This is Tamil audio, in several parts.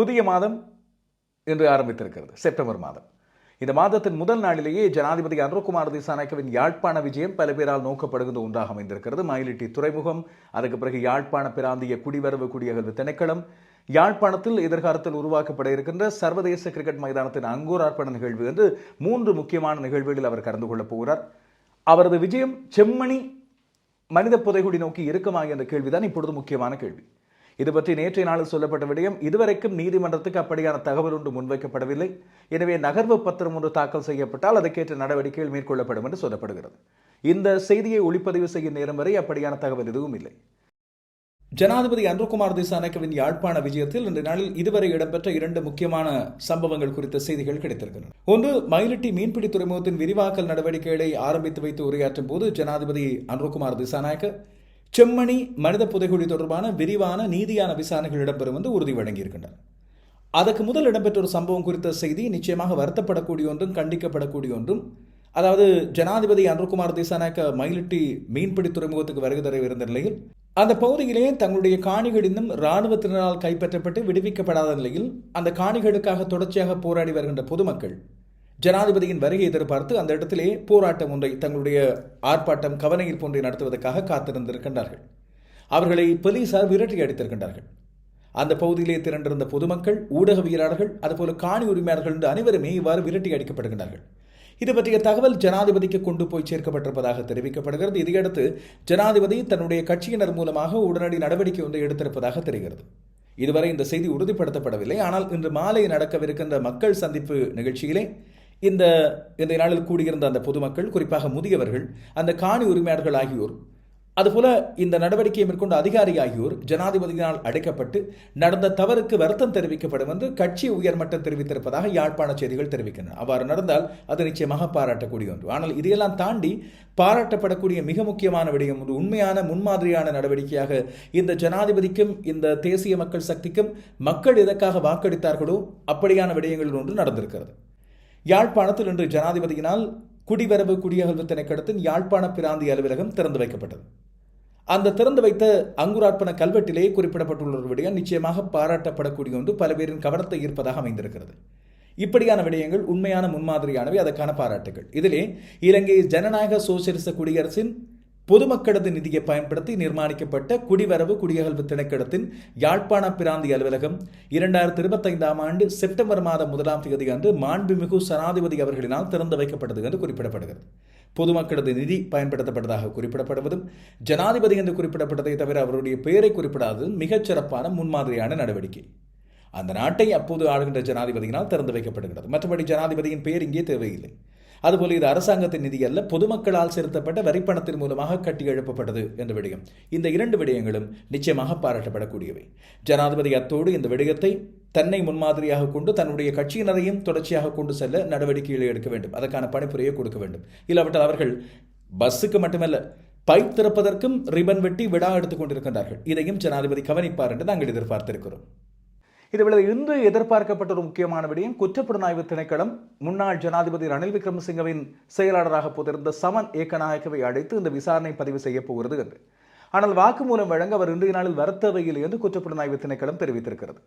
புதிய மாதம் என்று ஆரம்பித்திருக்கிறது செப்டம்பர் மாதம். இந்த மாதத்தின் முதல் நாளிலேயே ஜனாதிபதி அனுரகுமார் திசாநாயக்கவின் யாழ்ப்பாண விஜயம் பல பேரால் நோக்கப்படுகின்ற ஒன்றாக அமைந்திருக்கிறது. மயிலிட்டி துறைமுகம் அதுக்கு பிறகு யாழ்ப்பாண பிராந்திய குடிவரவு குடியகல்வு திணைக்களம் யாழ்ப்பாணத்தில் எதிர்காலத்தில் உருவாக்கப்பட இருக்கின்ற சர்வதேச கிரிக்கெட் மைதானத்தின் அங்கூரார்ப்பண நிகழ்வு என்று மூன்று முக்கியமான நிகழ்வுகளில் அவர் கலந்து கொள்ளப் போகிறார். அவரது விஜயம் செம்மணி மனித புதைகுடி நோக்கி இருக்குமா என்ற கேள்விதான் இப்பொழுது முக்கியமான கேள்வி. இது பற்றி நேற்றைய நாளில் சொல்லப்பட்ட விடயம். இதுவரைக்கும் நீதிமன்றத்துக்கு அப்படியான தகவல் ஒன்று முன்வைக்கப்படவில்லை. எனவே நகர்வு பத்திரம் ஒன்று தாக்கல் செய்யப்பட்டால் அதற்கேற்ற நடவடிக்கைகள் மேற்கொள்ளப்படும் என்று சொல்லப்படுகிறது. இந்த செய்தியை ஒளிப்பதிவு செய்யும் நேரம் வரை அப்படியான தகவல் எதுவும் இல்லை. ஜனாதிபதி அன்புகுமார் திசானக்கவின் யாழ்ப்பாண விஜயத்தில் இன்று நாளில் இதுவரை இடம்பெற்ற இரண்டு முக்கியமான சம்பவங்கள் குறித்த செய்திகள் கிடைத்திருக்கின்றன. ஒன்று மயிலிட்டி மீன்பிடி துறைமுகத்தின் விரிவாக்கல் நடவடிக்கைகளை ஆரம்பித்து வைத்து உரையாற்றும் போது ஜனாதிபதி அன்புகுமார் திசாநாயக்க செம்மணி மனித புதைகுழி தொடர்பான விரிவான நீதியான விசாரணைகள் இடம்பெறும் என்று உறுதி வழங்கியிருக்கின்றனர் அதற்கு முதல் இடம்பெற்ற ஒரு சம்பவம் குறித்த செய்தி நிச்சயமாக வருத்தப்படக்கூடிய ஒன்றும் கண்டிக்கப்படக்கூடிய ஒன்றும். அதாவது ஜனாதிபதி அன்ருகுமார் திசாநாயக்க மயிலிட்டி மீன்பிடி துறைமுகத்துக்கு வருகை தரவிருந்த இருந்த நிலையில் அந்த பகுதியிலே தங்களுடைய காணிகள் இன்னும் இராணுவத்தினரால் கைப்பற்றப்பட்டு விடுவிக்கப்படாத நிலையில் அந்த காணிகளுக்காக தொடர்ச்சியாக போராடி வருகின்ற பொதுமக்கள் ஜனாதிபதியின் வருகை எதிர்பார்த்து அந்த இடத்திலே போராட்டம் ஒன்றை தங்களுடைய ஆர்ப்பாட்டம் கவனஈர்ப்பு ஒன்றை நடத்துவதற்காக காத்திருந்திருக்கின்றார்கள். அவர்களை போலீசார் விரட்டி அடித்திருக்கின்றார்கள். அந்த பகுதியிலே திரண்டிருந்த பொதுமக்கள் ஊடகவியலாளர்கள் அதுபோல காணி உரிமையாளர்கள் என்று அனைவருமே இவ்வாறு விரட்டி அடிக்கப்படுகின்றார்கள். இது பற்றிய தகவல் ஜனாதிபதிக்கு கொண்டு போய் சேர்க்கப்பட்டிருப்பதாக தெரிவிக்கப்படுகிறது. இதையடுத்து ஜனாதிபதி தன்னுடைய கட்சியினர் மூலமாக உடனடி நடவடிக்கை ஒன்றை எடுத்திருப்பதாக தெரிகிறது. இதுவரை இந்த செய்தி உறுதிப்படுத்தப்படவில்லை. ஆனால் இன்று மாலை நடக்கவிருக்கின்ற மக்கள் சந்திப்பு நிகழ்ச்சியிலே இந்த இந்த நாளில் கூடியிருந்த அந்த பொதுமக்கள் குறிப்பாக முதியவர்கள் அந்த காணி உரிமையாளர்கள் ஆகியோர் அதுபோல இந்த நடவடிக்கையை மேற்கொண்ட அதிகாரி ஆகியோர் ஜனாதிபதியினால் அடைக்கப்பட்டு நடந்த தவறுக்கு வருத்தம் தெரிவிக்கப்படும் என்று கட்சி உயர்மட்டம் தெரிவித்திருப்பதாக யாழ்ப்பாண செய்திகள் தெரிவிக்கின்றன. அவ்வாறு நடந்தால் அது நிச்சயமாக பாராட்டக்கூடிய ஒன்று. ஆனால் இதையெல்லாம் தாண்டி பாராட்டப்படக்கூடிய மிக முக்கியமான விடயம் ஒரு உண்மையான முன்மாதிரியான நடவடிக்கையாக இந்த ஜனாதிபதிக்கும் இந்த தேசிய மக்கள் சக்திக்கும் மக்கள் எதற்காக வாக்களித்தார்களோ அப்படியான விடயங்கள் ஒன்று நடந்திருக்கிறது. யாழ்ப்பாணத்தில் இன்று ஜனாதிபதியினால் குடிவரவு குடியகல்வு திணைக்கடத்தின் யாழ்ப்பாண பிராந்திய அலுவலகம் திறந்து வைக்கப்பட்டது. அந்த திறந்து வைத்த அங்குரார்ப்பண கல்வெட்டிலேயே குறிப்பிடப்பட்டுள்ள ஒரு விடயம் நிச்சயமாக பாராட்டப்படக்கூடிய ஒன்று பல பேரின் கவனத்தை ஈர்ப்பதாக அமைந்திருக்கிறது. இப்படியான விடயங்கள் உண்மையான முன்மாதிரியானவை அதற்கான பாராட்டுகள். இதிலே இலங்கை ஜனநாயக சோசியலிச குடியரசின் பொதுமக்களது நிதியை பயன்படுத்தி நிர்மாணிக்கப்பட்ட குடிவரவு குடியகல்வு திணைக்களத்தின் யாழ்ப்பாண பிராந்திய அலுவலகம் இரண்டாயிரத்தி இருபத்தைந்தாம் ஆண்டு செப்டம்பர் மாதம் முதலாம் தேதி அன்று மாண்புமிகு சனாதிபதி அவர்களினால் திறந்து வைக்கப்பட்டது என்று குறிப்பிடப்படுகிறது. பொதுமக்களது நிதி பயன்படுத்தப்பட்டதாக குறிப்பிடப்படுவதும் ஜனாதிபதி என்று குறிப்பிடப்பட்டதை தவிர அவருடைய பெயரை குறிப்பிடாததும் மிகச் சிறப்பான முன்மாதிரியான நடவடிக்கை. அந்த நாட்டை அப்போது ஆளுகின்ற ஜனாதிபதியினால் திறந்து வைக்கப்படுகிறது. மற்றபடி ஜனாதிபதியின் பெயர் இங்கே தேவையில்லை. அதுபோல இது அரசாங்கத்தின் நிதி அல்ல பொதுமக்களால் செலுத்தப்பட்ட வரிப்பணத்தின் மூலமாக கட்டி எழுப்பப்பட்டது என்ற விடயம். இந்த இரண்டு விடயங்களும் நிச்சயமாக பாராட்டப்படக்கூடியவை. ஜனாதிபதி அத்தோடு இந்த விடயத்தை தன்னை முன்மாதிரியாக கொண்டு தன்னுடைய கட்சியினரையும் தொடர்ச்சியாக கொண்டு செல்ல நடவடிக்கைகளை எடுக்க வேண்டும். அதற்கான பணிப்புரையை கொடுக்க வேண்டும். இல்லாவிட்டால் அவர்கள் பஸ்ஸுக்கு மட்டுமல்ல பைப் திறப்பதற்கும் ரிபன் வெட்டி விழா எடுத்துக் கொண்டிருக்கின்றார்கள். இதையும் ஜனாதிபதி கவனிப்பார் என்று நாங்கள் எதிர்பார்த்திருக்கிறோம். இதுவேளை இன்று எதிர்பார்க்கப்பட்ட ஒரு முக்கியமான விடயம் குற்றப்புலனாய்வு திணைக்களம். முன்னாள் ஜனாதிபதி ரணில் விக்ரமசிங்கவின் செயலாளராக போதிருந்த சமன் ஏக்கநாயக்கவை அழைத்து இந்த விசாரணை பதிவு செய்ய போகிறது என்று. ஆனால் வாக்குமூலம் வழங்க அவர் இன்றைய நாளில் வரத்தவையில் என்று குற்றப்புலனாய்வு திணைக்களம் தெரிவித்திருக்கிறது.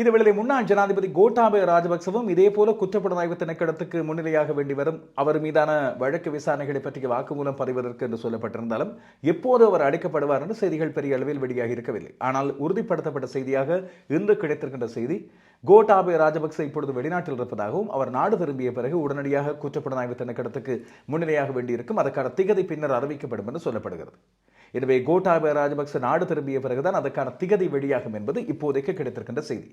இதுவேளை முன்னாள் ஜனாதிபதி கோட்டாபய ராஜபக்சவும் இதே போல குற்றப்புலனாய்வு திணைக்களத்துக்கு முன்னிலையாக வேண்டி வரும். அவர் மீதான வழக்கு விசாரணைகளை பற்றிய வாக்குமூலம் பதிவதற்கு என்று சொல்லப்பட்டிருந்தாலும் எப்போது அவர் அடைக்கப்படுவார் என்று செய்திகள் பெரிய அளவில் வெளியாக இருக்கவில்லை. ஆனால் உறுதிப்படுத்தப்பட்ட செய்தியாக இன்று கிடைத்திருக்கின்ற செய்தி கோட்டாபய ராஜபக்ச இப்பொழுது வெளிநாட்டில் இருப்பதாகவும் அவர் நாடு திரும்பிய பிறகு உடனடியாக குற்றப்புலனாய்வு திணைக்களத்துக்கு முன்னிலையாக வேண்டியிருக்கும். அதற்கான திகதி பின்னர் அறிவிக்கப்படும் என்று சொல்லப்படுகிறது. எனவே கோட்டாபய ராஜபக்ச நாடு திரும்பிய பிறகுதான் அதற்கான திகதி வெளியாகும் என்பது இப்போதைக்கு கிடைத்திருக்கின்ற செய்தி.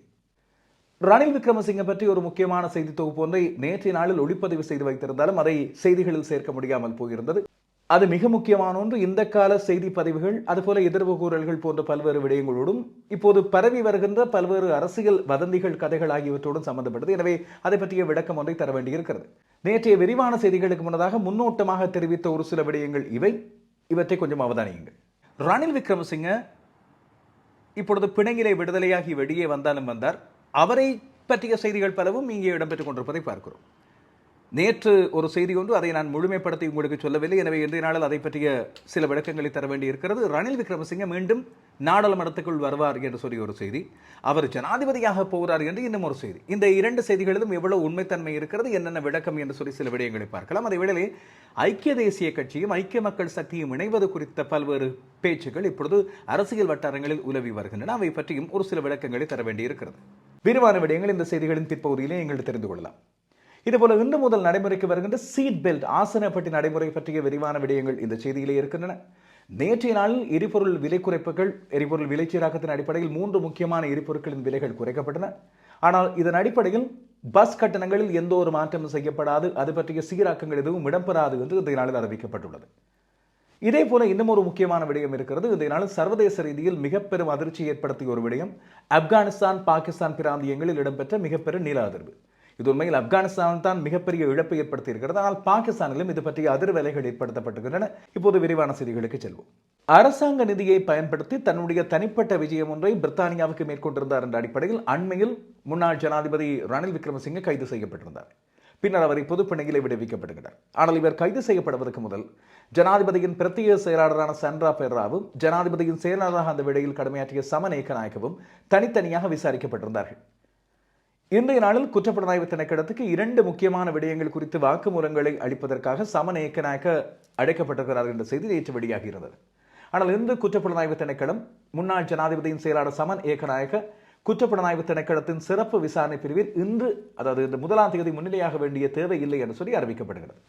ரணில் விக்ரமசிங்க பற்றி ஒரு முக்கியமான செய்தி தொகுப்பு ஒன்றை நேற்றைய நாளில் ஒளிப்பதிவு செய்து வைத்திருந்தாலும் அதை செய்திகளில் சேர்க்க முடியாமல் போயிருந்தது. அது மிக முக்கியமான ஒன்று. இந்த கால செய்தி பதிவுகள் அதுபோல எதிர்வு கூறல்கள் போன்ற பல்வேறு விடயங்களோடும் இப்போது பரவி வருகின்ற பல்வேறு அரசியல் வதந்திகள் கதைகள் ஆகியவற்றோடும் சம்பந்தப்பட்டது. எனவே அதை பற்றிய விளக்கம் ஒன்றை தர வேண்டியிருக்கிறது. நேற்றைய விரிவான செய்திகளுக்கு முன்னதாக முன்னோட்டமாக தெரிவித்த ஒரு சில விடயங்கள் இவை. இவற்றை கொஞ்சம் அவதானியுங்கள். ரணில் விக்ரமசிங்க இப்பொழுது பிணங்கிலே விடுதலையாகி வெளியே வந்தாலும் வந்தார். அவரை பற்றிய செய்திகள் பலவும் இங்கே இடம்பெற்றுக் கொண்டிருப்பதை பார்க்கிறோம். நேற்று ஒரு செய்தி ஒன்று அதை நான் முழுமைப்படுத்தி உங்களுக்கு சொல்லவில்லை. எனவே இன்றைய நாளில் அதை பற்றிய சில விளக்கங்களை தர வேண்டியிருக்கிறது. ரணில் விக்ரமசிங்க மீண்டும் நாடாளுமன்றத்துக்குள் வருவார் என்று சொல்லி ஒரு செய்தி. அவர் ஜனாதிபதியாக போகிறார் என்று இன்னும் ஒரு செய்தி. இந்த இரண்டு செய்திகளிலும் எவ்வளவு உண்மைத்தன்மை இருக்கிறது என்னென்ன விளக்கம் என்று சொல்லி சில விடயங்களை பார்க்கலாம். அதே வேளையில் ஐக்கிய தேசிய கட்சியும் ஐக்கிய மக்கள் சக்தியும் இணைவது குறித்த பல்வேறு பேச்சுகள் இப்பொழுது அரசியல் வட்டாரங்களில் உலவி வருகின்றன. அவை பற்றியும் ஒரு சில விளக்கங்களை தர வேண்டியிருக்கிறது. விரிவான விடயங்கள் இந்த செய்திகளின் பிற்பகுதியிலே நீங்கள் தெரிந்து கொள்ளலாம். இதுபோல இன்று முதல் நடைமுறைக்கு வருகின்ற சீட் பெல்ட் ஆசனப்பட்டி நடைமுறை பற்றிய விரிவான விடயங்கள் இந்த செய்தியிலே இருக்கின்றன. நேற்றைய நாளில் எரிபொருள் விலை குறைப்புகள் எரிபொருள் விலை சீராக்கத்தின் அடிப்படையில் மூன்று முக்கியமான எரிபொருட்களின் விலைகள் குறைக்கப்பட்டன. ஆனால் இதன் அடிப்படையில் பஸ் கட்டணங்களில் எந்த ஒரு மாற்றமும் செய்யப்படாது அது பற்றிய சீராக்கங்கள் எதுவும் இடம்பெறாது என்று இந்த நாளில் அறிவிக்கப்பட்டுள்ளது. இதே போல இன்னும் ஒரு முக்கியமான விடயம் இருக்கிறது. இந்த நாளில் சர்வதேச ரீதியில் மிகப்பெரும் அதிர்ச்சி ஏற்படுத்திய ஒரு விடயம் ஆப்கானிஸ்தான் பாகிஸ்தான் பிராந்தியங்களில் இடம்பெற்ற மிகப்பெரும் நில அதிர்வு இது உண்மையில் ஆப்கானிஸ்தான் தான் மிகப்பெரிய இழப்பை ஏற்படுத்தியிருக்கிறது. ஆனால் பாகிஸ்தானிலும் இது பற்றிய அதிர்வலைகள் ஏற்படுத்தப்பட்டுகின்றன இப்போது விரிவான செய்திகளுக்கு செல்வோம். அரசாங்க நிதியை பயன்படுத்தி தன்னுடைய தனிப்பட்ட விஜயம் ஒன்றை பிரித்தானியாவுக்கு மேற்கொண்டிருந்தார் என்ற அடிப்படையில் அண்மையில் முன்னாள் ஜனாதிபதி ரணில் விக்ரமசிங்க கைது செய்யப்பட்டிருந்தார். பின்னர் அவர் பொது விடுவிக்கப்படுகிறார். ஆனால் இவர் கைது செய்யப்படுவதற்கு முதல் ஜனாதிபதியின் பிரத்யேக செயலாளரான சன்ரா பெர்ராவும் ஜனாதிபதியின் செயலாளராக அந்த வேளையில் கடமையாற்றிய சமன் ஏக்கநாயக்கவும் தனித்தனியாக விசாரிக்கப்பட்டிருந்தார்கள். இன்றைய நாளில் குற்றப்புலனாய்வு திணைக்களத்துக்கு இரண்டு முக்கியமான விடயங்கள் குறித்து வாக்குமூலங்களை அளிப்பதற்காக சமன் ஏக்கநாயக்க அழைக்கப்பட்டிருக்கிறார் என்ற செய்தி நேற்று வெளியாகிறது ஆனால் இந்து குற்றப்புலனாய்வு திணைக்களம் முன்னாள் ஜனாதிபதியின் செயலாளர் சமன் ஏகநாயக குற்றப்புலனாய்வு திணைக்களத்தின் சிறப்பு விசாரணை பிரிவில் இன்று அதாவது இந்த முதலாம் தேதி முன்னிலையாக வேண்டிய தேவை இல்லை என்று சொல்லி அறிவிக்கப்படுகிறது.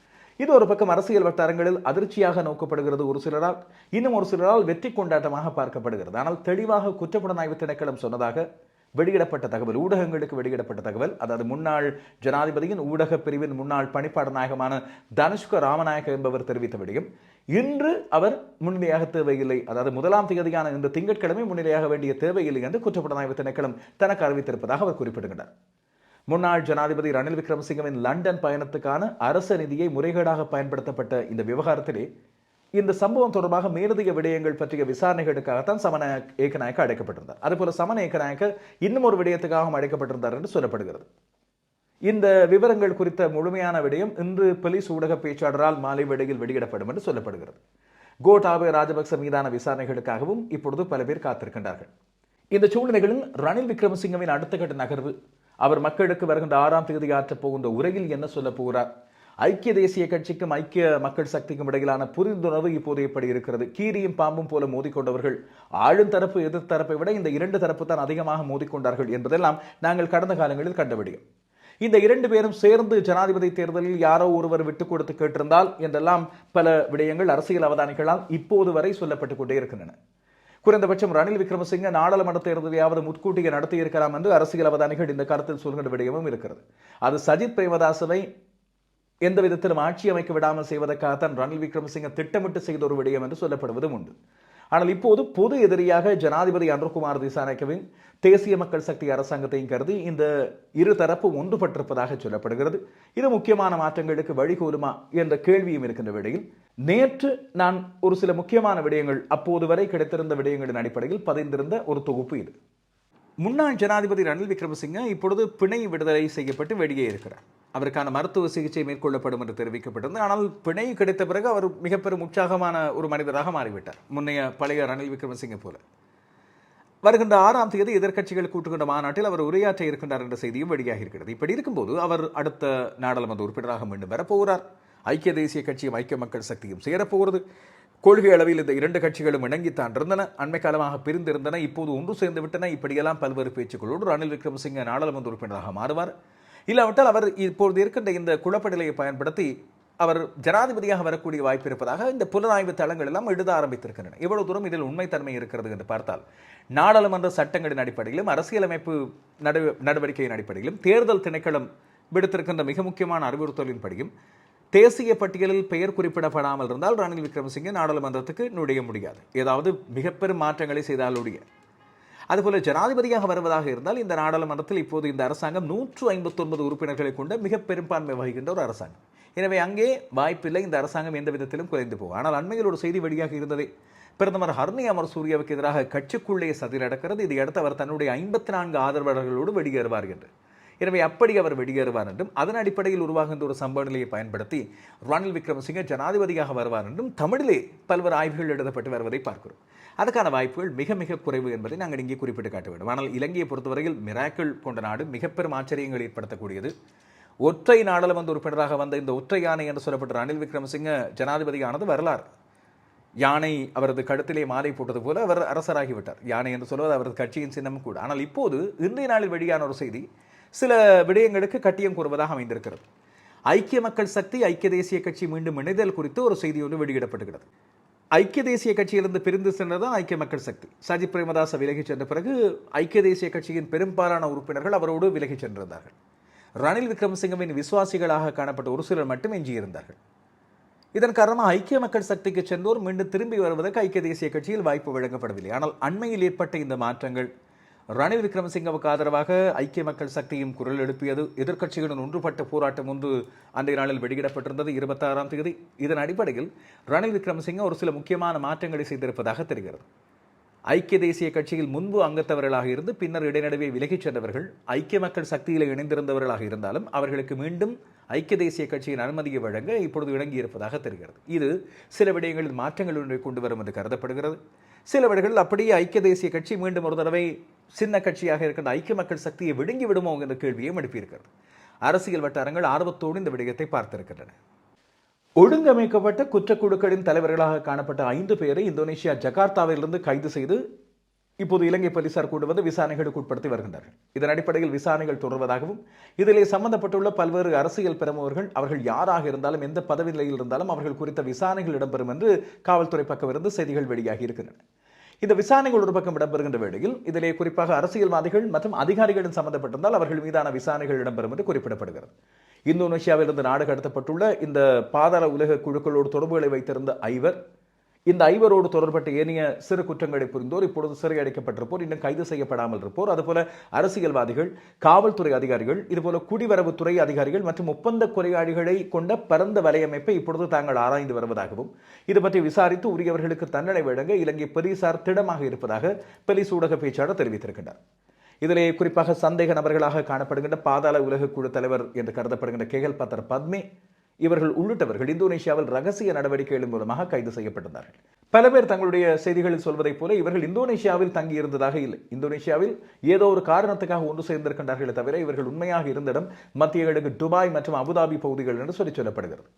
இது ஒரு பக்கம் அரசியல் வட்டாரங்களில் அதிர்ச்சியாக நோக்கப்படுகிறது ஒரு சிலரால் இன்னும் ஒரு சிலரால் வெற்றி கொண்டாட்டமாக பார்க்கப்படுகிறது. ஆனால் தெளிவாக குற்றப்புலனாய்வு திணைக்களம் சொன்னதாக வெளியிடப்பட்ட தகவல் ஊடகங்களுக்கு வெளியிடப்பட்ட தகவல். அதாவது முன்னாள் ஜனாதிபதியின் ஊடக பிரிவின் முன்னாள் பணிப்பாளர் நாயகமான தனுஷ்க ராமநாயக என்பவர் தெரிவித்த விடியும் இன்று அவர் முன்னிலையாக தேவையில்லை. அதாவது முதலாம் தேதியான இந்த திங்கட்கிழமை முன்னிலையாக வேண்டிய தேவையில்லை என்று குற்றப்புலனாய்வு திணைக்களம் தனக்கு அறிவித்திருப்பதாக அவர் குறிப்பிடுகிறார் முன்னாள் ஜனாதிபதி ரணில் விக்ரமசிங்கவின் லண்டன் பயணத்துக்கான அரச நிதியை முறைகேடாக பயன்படுத்தப்பட்ட இந்த விவகாரத்திலே இந்த சம்பவம் தொடர்பாக மேலதிக விடயங்கள் பற்றிய விசாரணைகளுக்காகத்தான் சமன ஏகநாயக்க அழைக்கப்பட்டிருந்தார். அதுபோல சமன ஏகநாயக்க இன்னும் ஒரு விடயத்துக்காகவும் அழைக்கப்பட்டிருந்தார் என்று சொல்லப்படுகிறது. இந்த விவரங்கள் குறித்த முழுமையான விடயம் இன்று போலீஸ் ஊடக பேச்சாளரால் மாலை வேளையில் வெளியிடப்படும் என்று சொல்லப்படுகிறது. கோட்டாபய ராஜபக்ச மீதான விசாரணைகளுக்காகவும் இப்பொழுது பல பேர் காத்திருக்கின்றார்கள். இந்த சூழ்நிலைகளில் ரணில் விக்ரமசிங்கவின் அடுத்த கட்ட நகர்வு அவர் மக்களுக்கு வருகின்ற ஆறாம் தேதி ஆற்றப் போகின்ற உரையில் என்ன சொல்ல போகிறார்? ஐக்கிய தேசிய கட்சிக்கும் ஐக்கிய மக்கள் சக்திக்கும் இடையிலான புரிந்துணர்வு இப்போது எப்படி இருக்கிறது? கீரியும் பாம்பும் போல மோதிக்கொண்டவர்கள் ஆளும் தரப்பு எதிர் தரப்பை விட இந்த இரண்டு தரப்பு தான் அதிகமாக மோதிக்கொண்டார்கள் என்பதெல்லாம் நாங்கள் கடந்த காலங்களில் கண்டபடியும் இந்த இரண்டு பேரும் சேர்ந்து ஜனாதிபதி தேர்தலில் யாரோ ஒருவர் விட்டுக் கொடுத்து கேட்டிருந்தால் என்றெல்லாம் பல விடயங்கள் அரசியல் அவதானிகளால் இப்போது வரை சொல்லப்பட்டுக் கொண்டே இருக்கின்றன. குறைந்தபட்சம் ரணில் விக்ரமசிங்க நாடாளுமன்ற தேர்தலையாவது முன்கூட்டியே நடத்தியிருக்கலாம் என்று அரசியல் அவதானிகள் இந்த கருத்தில் சொல்கின்ற விடயமும் இருக்கிறது. அது சஜித் பிரேமதாசவை எந்த விதத்திலும் ஆட்சி அமைக்க விடாமல் செய்வதற்காகத்தான் ரணில் விக்ரமசிங்க திட்டமிட்டு செய்த ஒரு விடயம் என்று சொல்லப்படுவதும் உண்டு. ஆனால் இப்போது பொது எதிரியாக ஜனாதிபதி அன்ருகுமார் திசாநாயக்கவின் தேசிய மக்கள் சக்தி அரசாங்கத்தையும் கருதி இந்த இரு தரப்பு ஒன்றுபட்டிருப்பதாக சொல்லப்படுகிறது. இது முக்கியமான மாற்றங்களுக்கு வழிகோலுமா என்ற கேள்வியும் இருக்கின்ற வேளையில் நேற்று நான் ஒரு சில முக்கியமான விடயங்கள் அப்போது வரை கிடைத்திருந்த விடயங்களின் அடிப்படையில் பதிந்திருந்த ஒரு தொகுப்பு இது. முன்னாள் ஜனாதிபதி ரணில் விக்ரமசிங்க இப்பொழுது பிணை விடுதலை செய்யப்பட்டு வெளியே இருக்கிறார். அவருக்கான மருத்துவ சிகிச்சை மேற்கொள்ளப்படும் என்று தெரிவிக்கப்பட்டது ஆனால் பிணை கிடைத்த பிறகு அவர் மிக பெரும் உற்சாகமான ஒரு மனிதராக மாறிவிட்டார். முன்னைய பழைய ரணில் விக்ரமசிங்க போல. வருகின்ற ஆறாம் தேதி எதிர்க்கட்சிகள் கூட்டுகின்ற மாநாட்டில் அவர் உரையாற்ற இருக்கின்றார் என்ற செய்தியும் வெளியாகி இருக்கிறது. இப்படி இருக்கும்போது அவர் அடுத்த நாடாளுமன்ற உறுப்பினராக மீண்டும் வரப்போகிறார் ஐக்கிய தேசிய கட்சியும் ஐக்கிய மக்கள் சக்தியும் சேரப்போகிறது. கொள்கை அளவில் இந்த இரண்டு கட்சிகளும் இணங்கித்தான் இருந்தன. அண்மை காலமாக பிரிந்திருந்தன. இப்போது ஒன்று சேர்ந்து விட்டன இப்படியெல்லாம் பல்வேறு பேச்சுக்களோடு ரணில் விக்ரமசிங்க நாடாளுமன்ற உறுப்பினராக மாறுவார். இல்லாவிட்டால் அவர் இப்பொழுது இருக்கின்ற இந்த குழப்பநிலையை பயன்படுத்தி அவர் ஜனாதிபதியாக வரக்கூடிய வாய்ப்பு இருப்பதாக இந்த புலனாய்வு தளங்கள் எல்லாம் எழுத ஆரம்பித்திருக்கின்றன. இவ்வளவு தூரம் இதில் உண்மைத்தன்மை இருக்கிறது என்று பார்த்தால் நாடாளுமன்ற சட்டங்களின் அடிப்படையிலும் அரசியலமைப்பு நடு நடவடிக்கையின் அடிப்படையிலும் தேர்தல் திணைக்களம் விடுத்திருக்கின்ற மிக முக்கியமான அறிவுறுத்தலின்படியும் தேசிய பட்டியலில் பெயர் குறிப்பிடப்படாமல் இருந்தால் ரணில் விக்ரமசிங்கே நாடாளுமன்றத்துக்கு நுழைய முடியாது. ஏதாவது மிக பெரும் மாற்றங்களை செய்தால் ஒழிய அதுபோல ஜனாதிபதியாக வருவதாக இருந்தால் இந்த நாடாளுமன்றத்தில் இப்போது இந்த அரசாங்கம் நூற்று ஐம்பத்தொன்பது உறுப்பினர்களை கொண்ட மிக பெரும்பான்மை வகிக்கின்ற ஒரு அரசாங்கம். எனவே அங்கே வாய்ப்பில்லை இந்த அரசாங்கம் எந்த விதத்திலும் குறைந்து போகும். ஆனால் அண்மையில் ஒரு செய்தி வெளியாக இருந்ததே பிரதமர் ஹர்னி அமர் சூர்யாவுக்கு எதிராக கட்சிக்குள்ளே சதி நடக்கிறது. இதையடுத்து அவர் தன்னுடைய ஐம்பத்தி நான்கு ஆதரவாளர்களோடு வெளியேறுவார் என்று. எனவே அப்படி அவர் வெளியேறுவார் என்றும் அதன் அடிப்படையில் உருவாகின்ற ஒரு சம்பவ நிலையை பயன்படுத்தி ரணில் விக்ரமசிங்க ஜனாதிபதியாக வருவார் என்றும் தமிழிலே பல்வேறு ஆய்வுகள் எழுதப்பட்டு வருவதை பார்க்கிறோம். அதுக்கான வாய்ப்புகள் மிக மிக குறைவு என்பதை நாங்கள் இங்கே குறிப்பிட்டு காட்ட வேண்டும். ஆனால் இலங்கையை பொறுத்தவரையில் மிராக்கிள் கொண்ட நாடு மிக பெரும் ஆச்சரியங்கள் ஏற்படுத்தக்கூடியது. ஒற்றை நாடாளுமன்ற உறுப்பினராக வந்த இந்த ஒற்றை யானை என்று சொல்லப்பட்ட ரணில் விக்ரமசிங்க ஜனாதிபதியானது வரலாறு. யானை அவரது கழுத்திலே மாலை போட்டது போல அவர் அரசராகிவிட்டார். யானை என்று சொல்வது அவரது கட்சியின் சின்னம் கூட. ஆனால் இப்போது இன்றைய நாளில் வெளியான ஒரு செய்தி சில விடயங்களுக்கு கட்டியம் கூறுவதாக அமைந்திருக்கிறது. ஐக்கிய மக்கள் சக்தி ஐக்கிய தேசிய கட்சி மீண்டும் இணைதல் குறித்து ஒரு செய்தி ஒன்று வெளியிடப்படுகிறது ஐக்கிய தேசிய கட்சியிலிருந்து பிரிந்து சென்றதான் ஐக்கிய மக்கள் சக்தி. சஜித் பிரேமதாச விலகிச் சென்ற பிறகு ஐக்கிய தேசிய கட்சியின் பெரும்பாலான உறுப்பினர்கள் அவரோடு விலகிச் சென்றிருந்தார்கள். ரணில் விக்ரமசிங்கவின் விசுவாசிகளாக காணப்பட்ட ஒரு சிலர் மட்டும் எஞ்சியிருந்தார்கள். இதன் காரணமாக ஐக்கிய மக்கள் சக்திக்கு சென்றோர் மீண்டும் திரும்பி வருவதற்கு ஐக்கிய தேசிய கட்சியில் வாய்ப்பு வழங்கப்படவில்லை. ஆனால் அண்மையில் ஏற்பட்ட இந்த மாற்றங்கள் ரணில் விக்ரமசிங்கவுக்கு ஆதரவாக ஐக்கிய மக்கள் சக்தியும் குரல் எழுப்பியது. எதிர்க்கட்சிகளுடன் ஒன்றுபட்ட போராட்டம் ஒன்று அன்றைய நாளில் வெளியிடப்பட்டிருந்தது இருபத்தாறாம் தேதி. இதன் அடிப்படையில் ரணில் விக்ரமசிங்க ஒரு சில முக்கியமான மாற்றங்களை செய்திருப்பதாக தெரிகிறது. ஐக்கிய தேசிய கட்சியில் முன்பு அங்கத்தவர்களாக இருந்து பின்னர் இடைநடுவே விலகிச் சென்றவர்கள் ஐக்கிய மக்கள் சக்தியில் இணைந்திருந்தவர்களாக இருந்தாலும் அவர்களுக்கு மீண்டும் ஐக்கிய தேசிய கட்சியின் அனுமதியை வழங்க இப்பொழுது இணங்கியிருப்பதாக தெரிகிறது. இது சில விடயங்களில் மாற்றங்கள் ஒன்றை கொண்டு வரும் என்று கருதப்படுகிறது. சில விடங்கள் அப்படியே ஐக்கிய தேசிய கட்சி மீண்டும் ஒரு தடவை சின்ன கட்சியாக இருக்கின்ற ஐக்கிய மக்கள் சக்தியை விடுங்கி விடுமோ என்ற கேள்வியும் எழுப்பியிருக்கிறது. அரசியல் வட்டாரங்கள் ஆர்வத்தோடு இந்த விடயத்தை பார்த்திருக்கின்றன. ஒழுங்கமைக்கப்பட்ட குற்றக்குழுக்களின் தலைவர்களாக காணப்பட்ட ஐந்து பேரை இந்தோனேஷியா ஜகார்த்தாவிலிருந்து கைது செய்து இப்போது இலங்கை போலீசார் கொண்டு வந்து விசாரணைகளுக்கு உட்படுத்தி வருகின்றார்கள் இதன் அடிப்படையில் விசாரணைகள் தொடர்வதாகவும் இதிலே சம்பந்தப்பட்டுள்ள பல்வேறு அரசியல் பிரமுகர்கள் அவர்கள் யாராக இருந்தாலும் எந்த பதவி நிலையில் இருந்தாலும் அவர்கள் குறித்த விசாரணைகள் இடம்பெறும் என்று காவல்துறை பக்கம் இருந்து செய்திகள் வெளியாகி இருக்கின்றன. இந்த விசாரணைகள் ஒரு பக்கம் இடம்பெறுகின்ற வேளையில் இதிலே குறிப்பாக அரசியல்வாதிகள் மற்றும் அதிகாரிகளும் சம்பந்தப்பட்டிருந்தால் அவர்கள் மீதான விசாரணைகள் இடம்பெறும் என்று குறிப்பிடப்படுகிறது. இந்தோனேஷியாவிலிருந்து நாடு கடத்தப்பட்டுள்ள இந்த பாதாள உலக குழுக்களோடு தொடர்புகளை வைத்திருந்த ஐவர் இந்த ஐவரோடு தொடர்பட்ட ஏனைய சிறு குற்றங்களை புரிந்தோர் இப்பொழுது சிறையடைக்கப்பட்டிருப்போர் இன்னும் கைது செய்யப்படாமல் இருப்போர். அதுபோல அரசியல்வாதிகள் காவல்துறை அதிகாரிகள் இதுபோல குடிவரவுத்துறை அதிகாரிகள் மற்றும் ஒப்பந்த கொலையாளிகளை கொண்ட பரந்த வலையமைப்பை இப்பொழுது தாங்கள் ஆராய்ந்து வருவதாகவும் இது பற்றி விசாரித்து உரியவர்களுக்கு தண்டனை வழங்க இலங்கை போலீசார் திடமாக இருப்பதாக போலீஸ் ஊடக பேச்சாளர் தெரிவித்திருக்கின்றார். இதிலே குறிப்பாக சந்தேக நபர்களாக காணப்படுகின்ற பாதாள உலக குழு தலைவர் என்று கருதப்படுகின்ற கேகல் பத்தர் பத்மே இவர்கள் உள்ளிட்டவர்கள் இந்தோனேஷியாவில் ரகசிய நடவடிக்கைகள் மூலமாக கைது செய்யப்பட்டிருந்தார்கள். பல பேர் தங்களுடைய செய்திகளில் சொல்வதைப் போல இவர்கள் இந்தோனேஷியாவில் தங்கி இருந்ததாக இல்லை. இந்தோனேஷியாவில் ஏதோ ஒரு காரணத்துக்காக ஒன்று சேர்ந்திருக்கின்றார்களே தவிர இவர்கள் உண்மையாக இருந்த இடம் மத்திய கிழக்கு துபாய் மற்றும் அபுதாபி பகுதிகள் என்று சொல்லி சொல்லப்படுகிறது.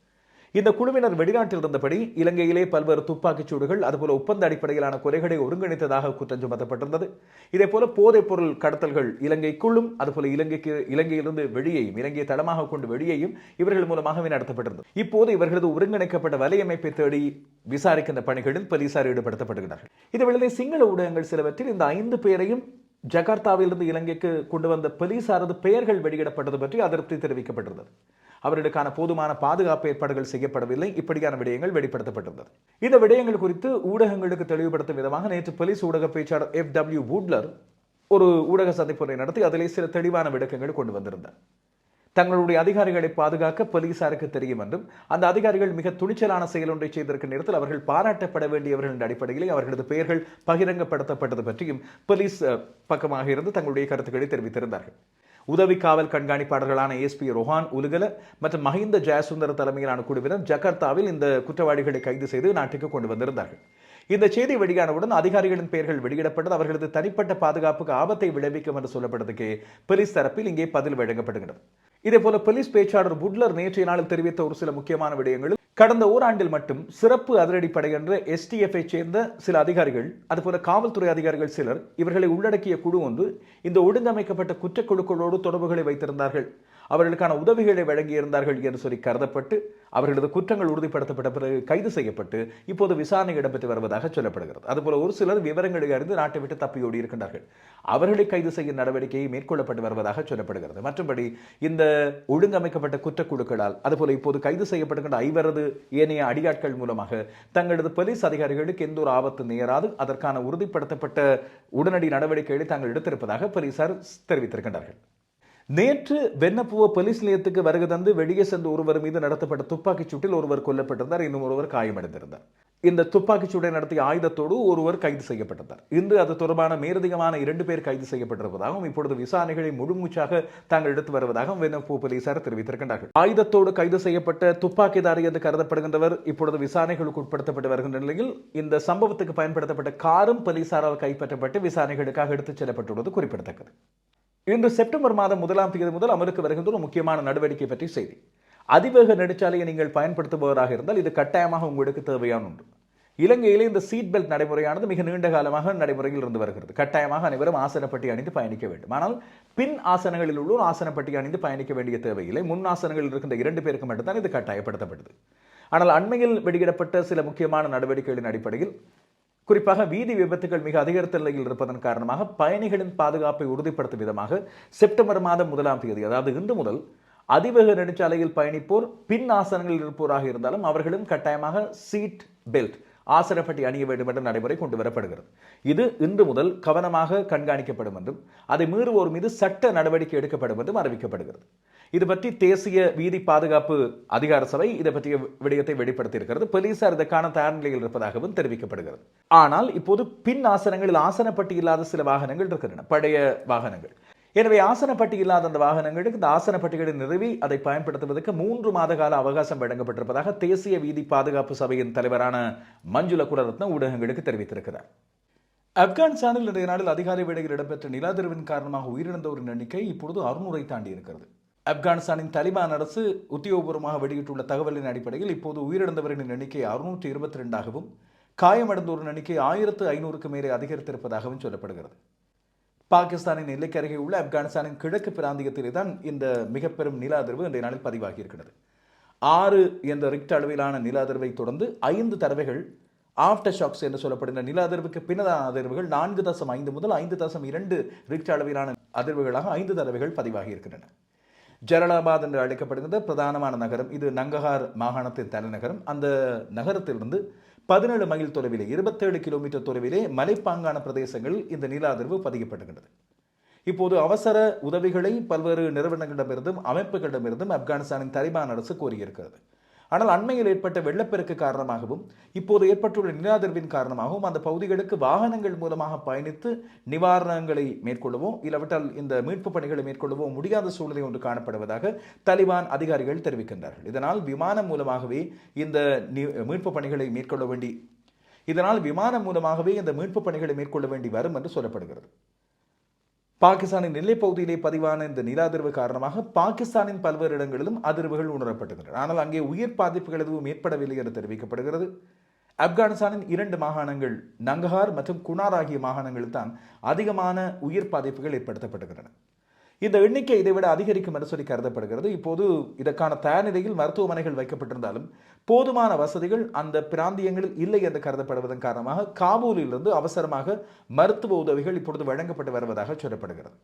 இந்த குழுவினர் வெளிநாட்டில் இருந்தபடி இலங்கையிலே பல்வேறு துப்பாக்கிச் சூடுகள் அதுபோல ஒப்பந்த அடிப்படையிலான கொலைகளை ஒருங்கிணைத்ததாக குற்றம் சுமத்தப்பட்டிருந்தது. இதேபோல போதைப் பொருள் கடத்தல்கள் இலங்கைக்குள்ளும் அதுபோல இலங்கைக்கு இலங்கையிலிருந்து வெளியேயும் இலங்கையை தளமாக கொண்டு வெளியேயும் இவர்கள் மூலமாகவே நடத்தப்பட்டிருந்தது. இப்போது இவர்களது ஒருங்கிணைக்கப்பட்ட வலையமைப்பை தேடி விசாரிக்கின்ற பணிகளில் போலீசார் ஈடுபடுத்தப்படுகிறார்கள் இதுவேளை சிங்கள ஊடகங்கள் சிலவற்றில் இந்த ஐந்து பேரையும் ஜகார்த்தாவிலிருந்து இலங்கைக்கு கொண்டு வந்த போலீசாரது பெயர்கள் வெளியிடப்பட்டது பற்றி அதிருப்தி தெரிவிக்கப்பட்டிருந்தது. அவர்களுக்கான போதுமான பாதுகாப்பு ஏற்பாடுகள் செய்யப்படவில்லை. இப்படியான விடயங்கள் வெளிப்படுத்தப்பட்டிருந்தது இந்த விடயங்கள் குறித்து ஊடகங்களுக்கு தெளிவுபடுத்தும் விதமாக நேற்று போலீஸ் ஊடக பேச்சாளர் எஃப் டபிள்யூ வூட்லர் ஒரு ஊடக சந்திப்புரை நடத்தி அதிலே சில தெளிவான விளக்கங்கள் கொண்டு வந்திருந்தார். தங்களுடைய அதிகாரிகளை பாதுகாக்க போலீசாருக்கு தெரியும் என்றும் அந்த அதிகாரிகள் மிக துணிச்சலான செயல் ஒன்றை செய்திருக்கும் நேரத்தில் அவர்கள் பாராட்டப்பட வேண்டியவர்கள் என்ற அடிப்படையில் அவர்களது பெயர்கள் பகிரங்கப்படுத்தப்பட்டது பற்றியும் போலீஸ் பக்கமாக இருந்து தங்களுடைய கருத்துக்களை தெரிவித்திருந்தார்கள். உதவி காவல் கண்காணிப்பாளர்களான எஸ்பி ரொஹான் உலுகல மற்றும் மஹிந்த ஜெயசுந்தர தலைமையிலான குழுவினர் ஜகார்த்தாவில் இந்த குற்றவாளிகளை கைது செய்து நாட்டுக்கு கொண்டு வந்திருந்தார்கள். இந்த செய்தி வெளியானவுடன் அதிகாரிகளின் பெயர்கள் வெளியிடப்பட்டது. அவர்களது தனிப்பட்ட பாதுகாப்புக்கு ஆபத்தை விளைவிக்கும் என்று சொல்லப்பட்டதுக்கு போலீஸ் தரப்பில் இங்கே பதில் வழங்கப்படுகிறது. இதே போல போலீஸ் பேச்சாளர் புட்லர் நேற்றைய நாளில் தெரிவித்த ஒரு சில முக்கியமான விடயங்களில் கடந்த ஓராண்டில் மட்டும் சிறப்பு அதிரடிப்படை என்ற எஸ்டிஎஃப் சேர்ந்த சில அதிகாரிகள் அதுபோல காவல்துறை அதிகாரிகள் சிலர் இவர்களை உள்ளடக்கிய குழு ஒன்று இந்த ஒழுங்கமைக்கப்பட்ட குற்றக்குழுக்களோடு தொடர்புகளை வைத்திருந்தார்கள். அவர்களுக்கான உதவிகளை வழங்கியிருந்தார்கள் என்று சொல்லி கருதப்பட்டு அவர்களது குற்றங்கள் உறுதிப்படுத்தப்பட்ட பிறகு கைது செய்யப்பட்டு இப்போது விசாரணை இடம்பெற்று வருவதாக சொல்லப்படுகிறது. அதுபோல ஒரு சிலர் விவரங்களை அறிந்து நாட்டை விட்டு தப்பியோடி இருக்கின்றார்கள் அவர்களை கைது செய்யும் நடவடிக்கையை மேற்கொள்ளப்பட்டு வருவதாக சொல்லப்படுகிறது. மற்றபடி இந்த ஒழுங்கமைக்கப்பட்ட குற்றக்குழுக்களால் அதுபோல இப்போது கைது செய்யப்படுகின்ற ஐவரது ஏனைய அடியாட்கள் மூலமாக தங்களது போலீஸ் அதிகாரிகளுக்கு எந்த ஒரு ஆபத்து நேராது அதற்கான உறுதிப்படுத்தப்பட்ட உடனடி நடவடிக்கைகளை தாங்கள் எடுத்திருப்பதாக போலீசார் தெரிவித்திருக்கின்றார்கள். நேற்று வெண்ணப்புவ போலீஸ் நிலையத்துக்கு வருகை தந்து வெளியே சென்ற ஒருவர் மீது நடத்தப்பட்ட துப்பாக்கிச் சூட்டில் ஒருவர் கொல்லப்பட்டிருந்தார். இன்னும் ஒருவர் காயமடைந்திருந்தார். இந்த துப்பாக்கிச் சூடை நடத்திய ஆயுதத்தோடு ஒருவர் கைது செய்யப்பட்டார் இன்று அது தொடர்பான மேலதிகமான இரண்டு பேர் கைது செய்யப்பட்டிருப்பதாகவும் இப்பொழுது விசாரணைகளை முழுமூச்சாக தாங்கள் எடுத்து வருவதாகவும் வெனப்பூ போலீசார் தெரிவித்திருக்கின்றார்கள். ஆயுதத்தோடு கைது செய்யப்பட்ட துப்பாக்கிதாரி என்று கருதப்படுகின்றவர் இப்பொழுது விசாரணைகளுக்கு உட்படுத்தப்பட்டு வருகின்ற நிலையில் இந்த சம்பவத்துக்கு பயன்படுத்தப்பட்ட காரும் போலீசாரால் கைப்பற்றப்பட்டு விசாரணைகளுக்காக எடுத்துச் செல்லப்பட்டுள்ளது குறிப்பிடத்தக்கது. இன்று செப்டம்பர் மாதம் முதலாம் தேதி முதல் அமலுக்கு வருகின்ற ஒரு முக்கியமான நடவடிக்கை பற்றி செய்தி. அதிவேக நெடுச்சாலையை நீங்கள் பயன்படுத்துபவராக இருந்தால் இது கட்டாயமாக உங்களுக்கு தேவையான ஒன்று. இலங்கையிலே இந்த சீட் பெல்ட் நடைமுறையானது மிக நீண்ட காலமாக நடைமுறையில் இருந்து வருகிறது. கட்டாயமாக அனைவரும் ஆசனப்பட்டி அணிந்து பயணிக்க வேண்டும். ஆனால் பின் ஆசனங்களில் உள்ளோர் ஆசனப்பட்டி அணிந்து பயணிக்க வேண்டிய தேவையில்லை. முன் ஆசனங்களில் இருக்கின்ற இரண்டு பேருக்கு மட்டும்தான் இது கட்டாயப்படுத்தப்பட்டது ஆனால் அண்மையில் வெளியிடப்பட்ட சில முக்கியமான நடவடிக்கைகளின் அடிப்படையில் குறிப்பாக வீதி விபத்துகள் மிக அதிகரித்த நிலையில் இருப்பதன் காரணமாக பயணிகளின் பாதுகாப்பை உறுதிப்படுத்தும் விதமாக செப்டம்பர் மாதம் முதலாம் தேதி அதாவது இன்று முதல் அதிவேக நெடுஞ்சாலையில் பயணிப்போர் பின் ஆசனங்களில் இருப்போராக இருந்தாலும் அவர்களும் கட்டாயமாக சீட் பெல்ட் ஆசனப்பட்டி அணிய வேண்டும் என்ற நடைமுறை கொண்டு வரப்படுகிறது இது இன்று முதல் கவனமாக கண்காணிக்கப்படும் என்றும் அதை மீறுவோர் மீது சட்ட நடவடிக்கை எடுக்கப்படும் என்றும் அறிவிக்கப்படுகிறது. இது பற்றி தேசிய வீதி பாதுகாப்பு அதிகார சபை இதை பற்றிய விடயத்தை வெளிப்படுத்தி இருக்கிறது போலீசார் இதற்கான தயார் நிலையில் இருப்பதாகவும் தெரிவிக்கப்படுகிறது. ஆனால் இப்போது பின் ஆசனங்களில் ஆசனப்பட்டி இல்லாத சில வாகனங்கள் இருக்கின்றன. பழைய வாகனங்கள். எனவே ஆசனப்பட்டி இல்லாத அந்த வாகனங்களுக்கு இந்த ஆசனப்பட்டிகளை நிறுவி அதை பயன்படுத்துவதற்கு மூன்று மாத கால அவகாசம் வழங்கப்பட்டிருப்பதாக தேசிய வீதி பாதுகாப்பு சபையின் தலைவரான மஞ்சுள குலரத்ன ஊடகங்களுக்கு தெரிவித்திருக்கிறார். ஆப்கானிஸ்தானில் இன்றைய நாளில் அதிகாரி வேளையில் இடம்பெற்ற நிலாதிர்வின் காரணமாக உயிரிழந்தோரின் எண்ணிக்கை இப்பொழுது அறுநூறை தாண்டி இருக்கிறது. ஆப்கானிஸ்தானின் தலிபான் அரசு உத்தியோகபூர்வமாக வெளியிட்டுள்ள தகவலின் அடிப்படையில் இப்போது உயிரிழந்தவர்களின் எண்ணிக்கை அறுநூற்றி இருபத்தி ரெண்டாகவும் காயமடைந்தோரின் எண்ணிக்கை ஆயிரத்து ஐநூறுக்கு மேலே அதிகரித்திருப்பதாகவும் சொல்லப்படுகிறது. பாகிஸ்தானின் எல்லைக்கு அருகே உள்ள ஆப்கானிஸ்தானின் கிழக்கு பிராந்தியத்திலே தான் இந்த மிக பெரும் நில அதிர்வு இன்றைய நாளில் பதிவாகி இருக்கிறது ஆறு என்ற ரிக்ட் அளவிலான நில அதிர்வை தொடர்ந்து ஐந்து தடவைகள் ஆஃப்டர் ஷாக்ஸ் என்று சொல்லப்படுகிற நில அதிர்வுக்கு பின்னதான அதிர்வுகள் நான்கு தசம் ஐந்து முதல் ஐந்து தசம் இரண்டு ரிக்ட் அளவிலான அதிர்வுகளாக ஐந்து தடவைகள் பதிவாகி இருக்கின்றன ஜலலாபாத் என்று அழைக்கப்படுகின்ற பிரதானமான நகரம். இது நங்கஹார் மாகாணத்தின் தலைநகரம். அந்த நகரத்திலிருந்து பதினேழு மைல் தொலைவிலே இருபத்தேழு கிலோமீட்டர் தொலைவிலே மலைப்பாங்கான பிரதேசங்களில் இந்த நில அதிர்வு பதியப்படுகின்றது இப்போது அவசர உதவிகளை பல்வேறு நிறுவனங்களிடமிருந்தும் அமைப்புகளிடமிருந்தும் ஆப்கானிஸ்தானின் தலிபான் அரசு கோரியிருக்கிறது. ஆனால் அண்மையில் ஏற்பட்ட வெள்ளப்பெருக்கு காரணமாகவும் இப்போது ஏற்பட்டுள்ள நிலாதிர்வின் காரணமாகவும் அந்த பகுதிகளுக்கு வாகனங்கள் மூலமாக பயணித்து நிவாரணங்களை மேற்கொள்ளவோ இல்லாவிட்டால் இந்த மீட்பு பணிகளை மேற்கொள்ளவோ முடியாத சூழ்நிலை ஒன்று காணப்படுவதாக தலிபான் அதிகாரிகள் தெரிவிக்கின்றார்கள். இதனால் விமானம் மூலமாகவே இந்த மீட்பு பணிகளை மேற்கொள்ள வேண்டி இதனால் விமானம் மூலமாகவே இந்த மீட்பு பணிகளை மேற்கொள்ள வேண்டி வரும் என்று சொல்லப்படுகிறது. பாகிஸ்தானின் எல்லைப்பகுதியிலே பதிவான இந்த நில அதிர்வு காரணமாக பாகிஸ்தானின் பல்வேறு இடங்களிலும் அதிர்வுகள் உணரப்பட்டுகின்றன ஆனால் அங்கே உயிர் பாதிப்புகள் எதுவும் ஏற்படவில்லை என தெரிவிக்கப்படுகிறது. ஆப்கானிஸ்தானின் இரண்டு மாகாணங்கள் நங்கஹார் மற்றும் குனார் ஆகிய மாகாணங்களில் தான் அதிகமான உயிர் பாதிப்புகள் ஏற்படுத்தப்படுகின்றன. இந்த எண்ணிக்கை இதைவிட அதிகரிக்கும் என்று சொல்லி கருதப்படுகிறது. இப்போது இதற்கான தயார் நிலையில் மருத்துவமனைகள் வைக்கப்பட்டிருந்தாலும் போதுமான வசதிகள் அந்த பிராந்தியங்களில் இல்லை என்று கருதப்படுவதன் காரணமாக காபூலிலிருந்து அவசரமாக மருத்துவ உதவிகள் இப்பொழுது வழங்கப்பட்டு வருவதாக சொல்லப்படுகிறது.